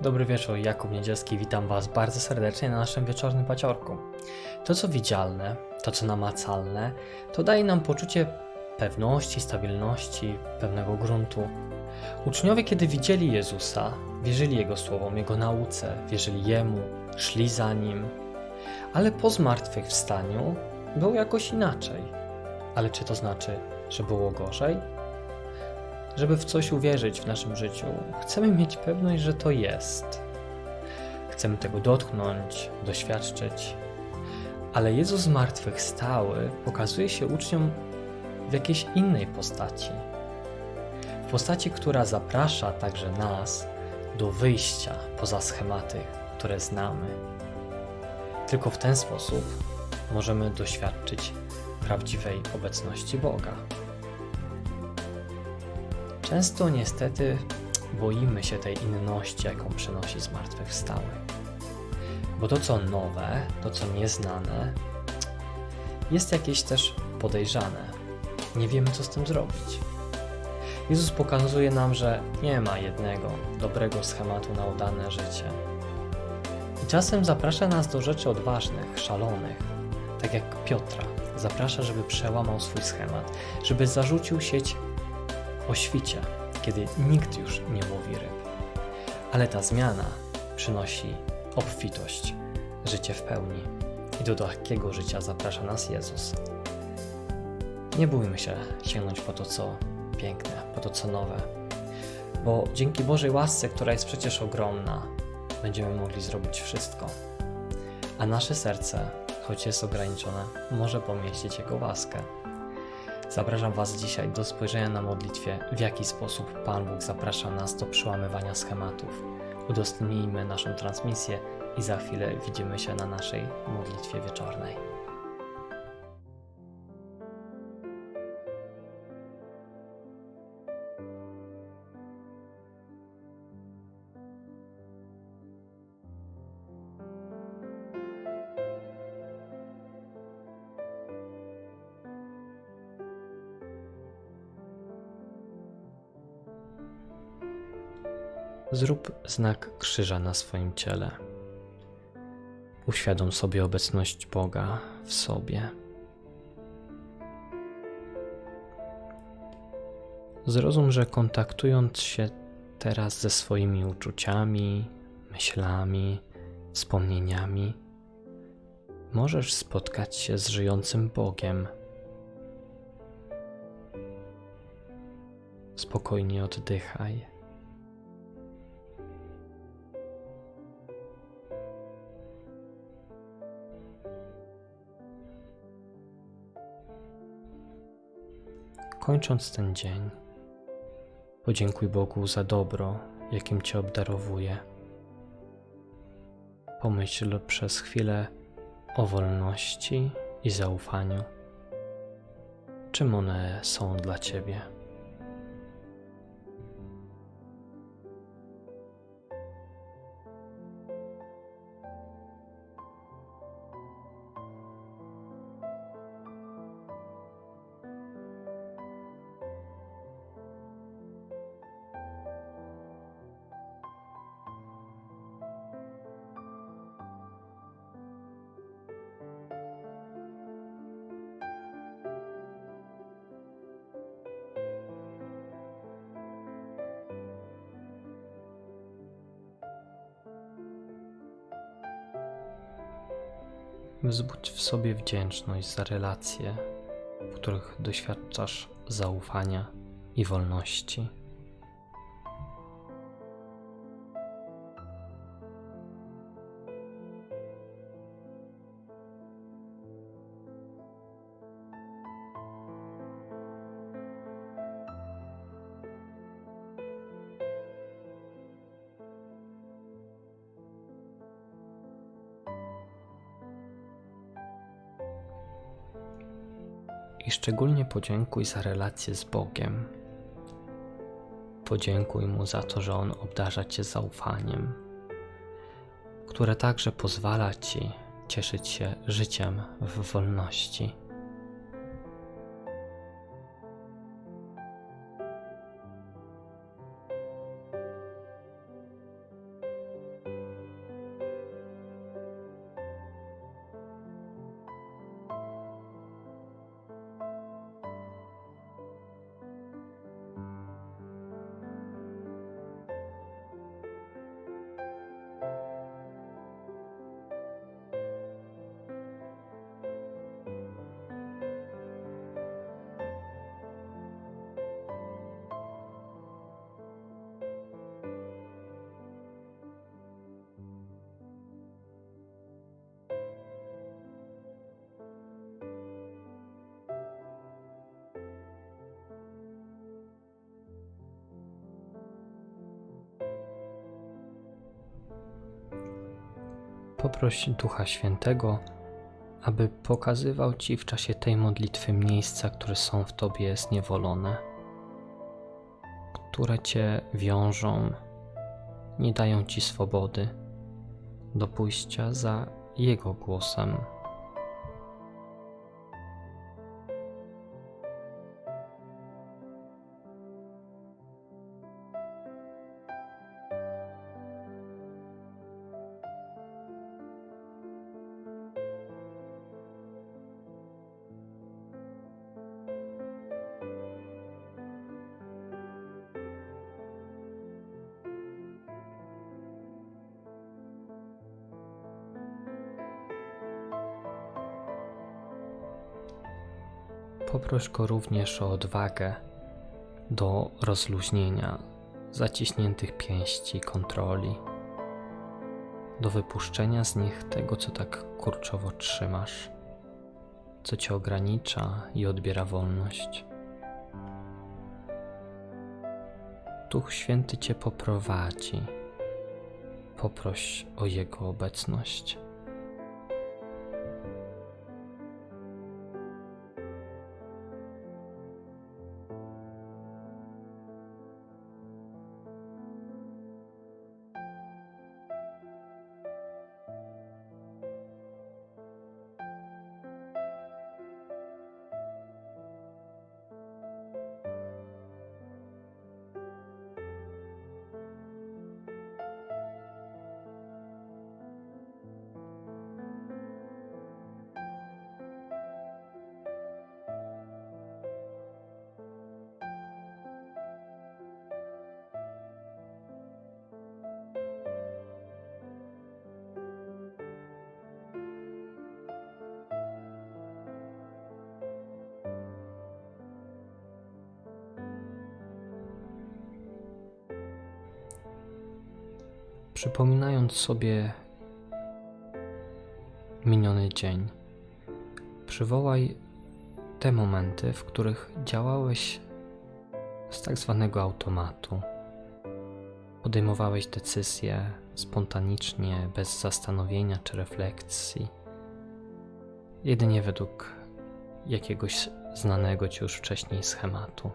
Dobry wieczór, Jakub Niedzielski, witam Was bardzo serdecznie na naszym wieczornym paciorku. To co widzialne, to co namacalne, to daje nam poczucie pewności, stabilności, pewnego gruntu. Uczniowie, kiedy widzieli Jezusa, wierzyli Jego słowom, Jego nauce, wierzyli Jemu, szli za Nim. Ale po zmartwychwstaniu było jakoś inaczej. Ale czy to znaczy, że było gorzej? Żeby w coś uwierzyć w naszym życiu, chcemy mieć pewność, że to jest. Chcemy tego dotknąć, doświadczyć. Ale Jezus zmartwychwstały pokazuje się uczniom w jakiejś innej postaci. W postaci, która zaprasza także nas do wyjścia poza schematy, które znamy. Tylko w ten sposób możemy doświadczyć prawdziwej obecności Boga. Często niestety boimy się tej inności, jaką przynosi zmartwychwstały. Bo to, co nowe, to, co nieznane, jest jakieś też podejrzane. Nie wiemy, co z tym zrobić. Jezus pokazuje nam, że nie ma jednego dobrego schematu na udane życie. I czasem zaprasza nas do rzeczy odważnych, szalonych, tak jak Piotra. Zaprasza, żeby przełamał swój schemat, żeby zarzucił sieć o świcie, kiedy nikt już nie łowi ryb. Ale ta zmiana przynosi obfitość, życie w pełni. I do takiego życia zaprasza nas Jezus. Nie bójmy się sięgnąć po to, co piękne, po to, co nowe, bo dzięki Bożej łasce, która jest przecież ogromna, będziemy mogli zrobić wszystko. A nasze serce, choć jest ograniczone, może pomieścić Jego łaskę. Zapraszam Was dzisiaj do spojrzenia na modlitwie, w jaki sposób Pan Bóg zaprasza nas do przełamywania schematów. Udostępnijmy naszą transmisję i za chwilę widzimy się na naszej modlitwie wieczornej. Zrób znak krzyża na swoim ciele. Uświadom sobie obecność Boga w sobie. Zrozum, że kontaktując się teraz ze swoimi uczuciami, myślami, wspomnieniami, możesz spotkać się z żyjącym Bogiem. Spokojnie oddychaj. Kończąc ten dzień, podziękuj Bogu za dobro, jakim Cię obdarowuje. Pomyśl przez chwilę o wolności i zaufaniu. Czym one są dla Ciebie? Wzbudź w sobie wdzięczność za relacje, w których doświadczasz zaufania i wolności. Szczególnie podziękuj za relacje z Bogiem. Podziękuj Mu za to, że On obdarza Cię zaufaniem, które także pozwala Ci cieszyć się życiem w wolności. Poproś Ducha Świętego, aby pokazywał Ci w czasie tej modlitwy miejsca, które są w Tobie zniewolone, które Cię wiążą, nie dają Ci swobody do pójścia za Jego głosem. Poproś go również o odwagę do rozluźnienia zaciśniętych pięści kontroli, do wypuszczenia z nich tego, co tak kurczowo trzymasz, co cię ogranicza i odbiera wolność. Duch Święty cię poprowadzi. Poproś o Jego obecność. Przypominając sobie miniony dzień, przywołaj te momenty, w których działałeś z tak zwanego automatu. Podejmowałeś decyzje spontanicznie, bez zastanowienia czy refleksji, jedynie według jakiegoś znanego ci już wcześniej schematu.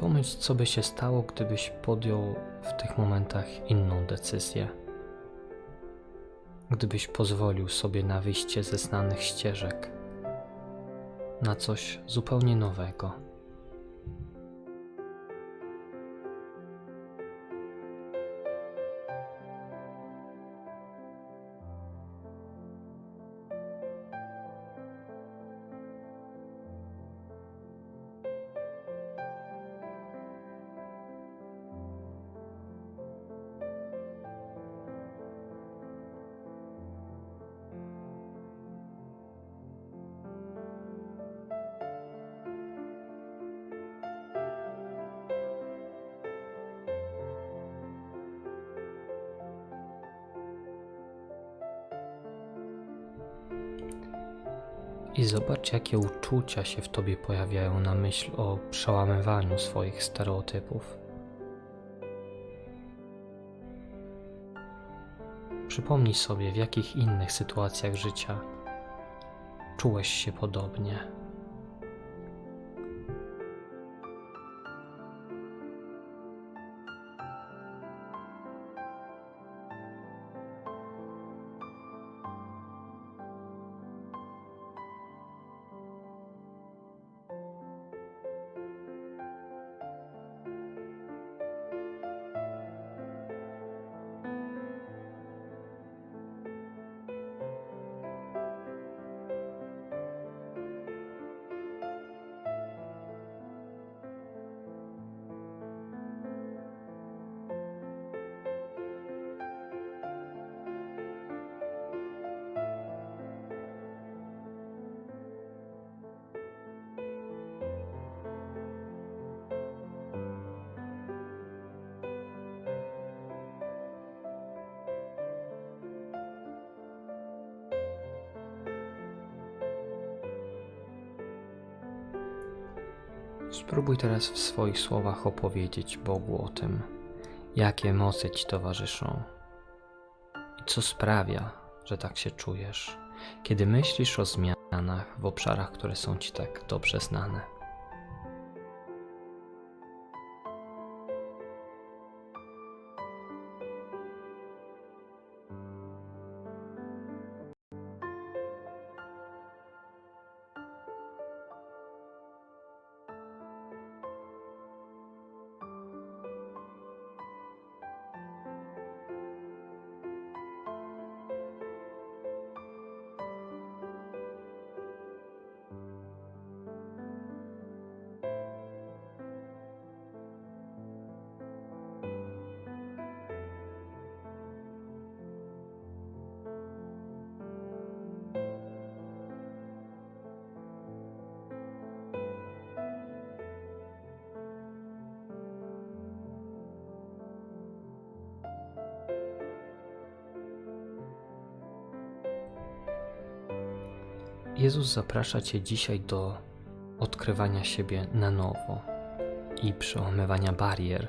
Pomyśl, co by się stało, gdybyś podjął w tych momentach inną decyzję. Gdybyś pozwolił sobie na wyjście ze znanych ścieżek, na coś zupełnie nowego. I zobacz, jakie uczucia się w tobie pojawiają na myśl o przełamywaniu swoich stereotypów. Przypomnij sobie, w jakich innych sytuacjach życia czułeś się podobnie. Spróbuj teraz w swoich słowach opowiedzieć Bogu o tym, jakie emocje ci towarzyszą i co sprawia, że tak się czujesz, kiedy myślisz o zmianach w obszarach, które są ci tak dobrze znane. Jezus zaprasza Cię dzisiaj do odkrywania siebie na nowo i przełamywania barier,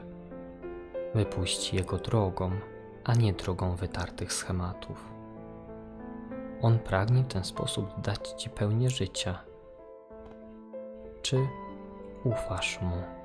by pójść Jego drogą, a nie drogą wytartych schematów. On pragnie w ten sposób dać Ci pełnię życia. Czy ufasz Mu?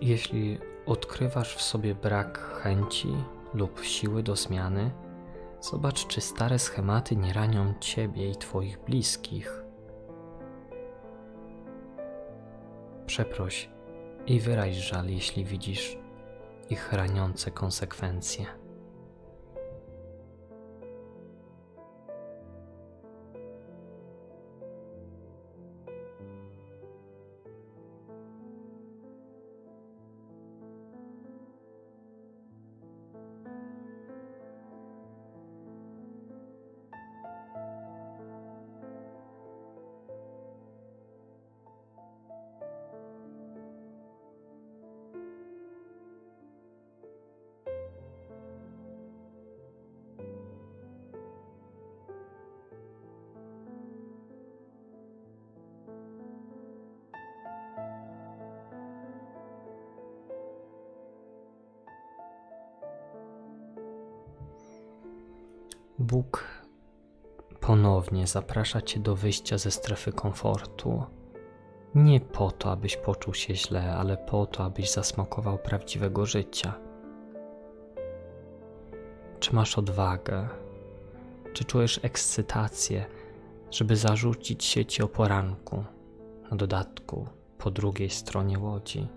Jeśli odkrywasz w sobie brak chęci lub siły do zmiany, zobacz, czy stare schematy nie ranią ciebie i twoich bliskich. Przeproś i wyraź żal, jeśli widzisz ich raniące konsekwencje. Bóg ponownie zaprasza Cię do wyjścia ze strefy komfortu. Nie po to, abyś poczuł się źle, ale po to, abyś zasmakował prawdziwego życia. Czy masz odwagę? Czy czujesz ekscytację, żeby zarzucić sieci o poranku? Na dodatku, po drugiej stronie łodzi.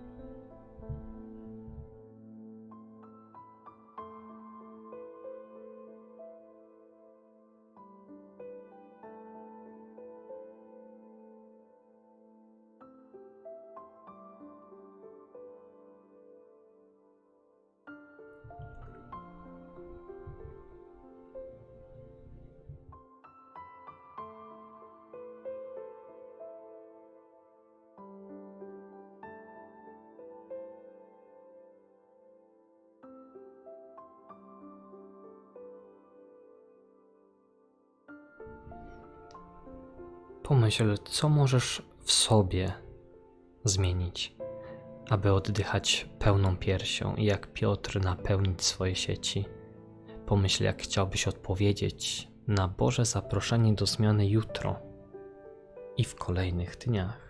Pomyśl, co możesz w sobie zmienić, aby oddychać pełną piersią i jak Piotr napełnić swoje sieci. Pomyśl, jak chciałbyś odpowiedzieć na Boże zaproszenie do zmiany jutro i w kolejnych dniach.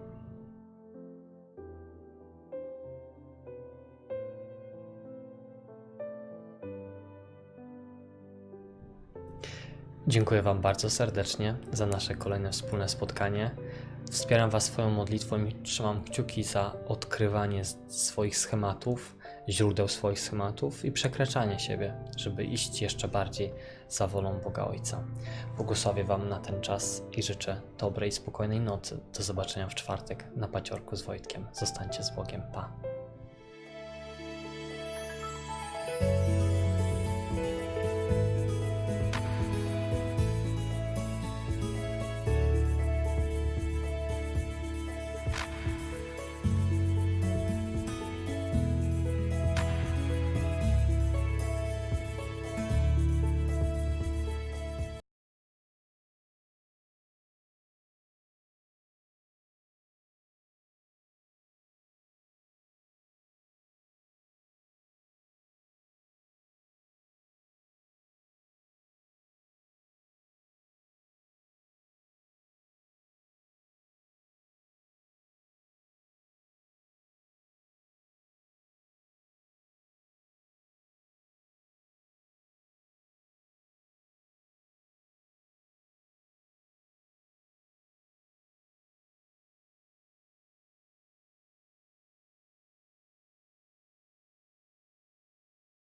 Dziękuję Wam bardzo serdecznie za nasze kolejne wspólne spotkanie. Wspieram Was swoją modlitwą i trzymam kciuki za odkrywanie swoich schematów, źródeł swoich schematów i przekraczanie siebie, żeby iść jeszcze bardziej za wolą Boga Ojca. Błogosławię Wam na ten czas i życzę dobrej, spokojnej nocy. Do zobaczenia w czwartek na paciorku z Wojtkiem. Zostańcie z Bogiem. Pa.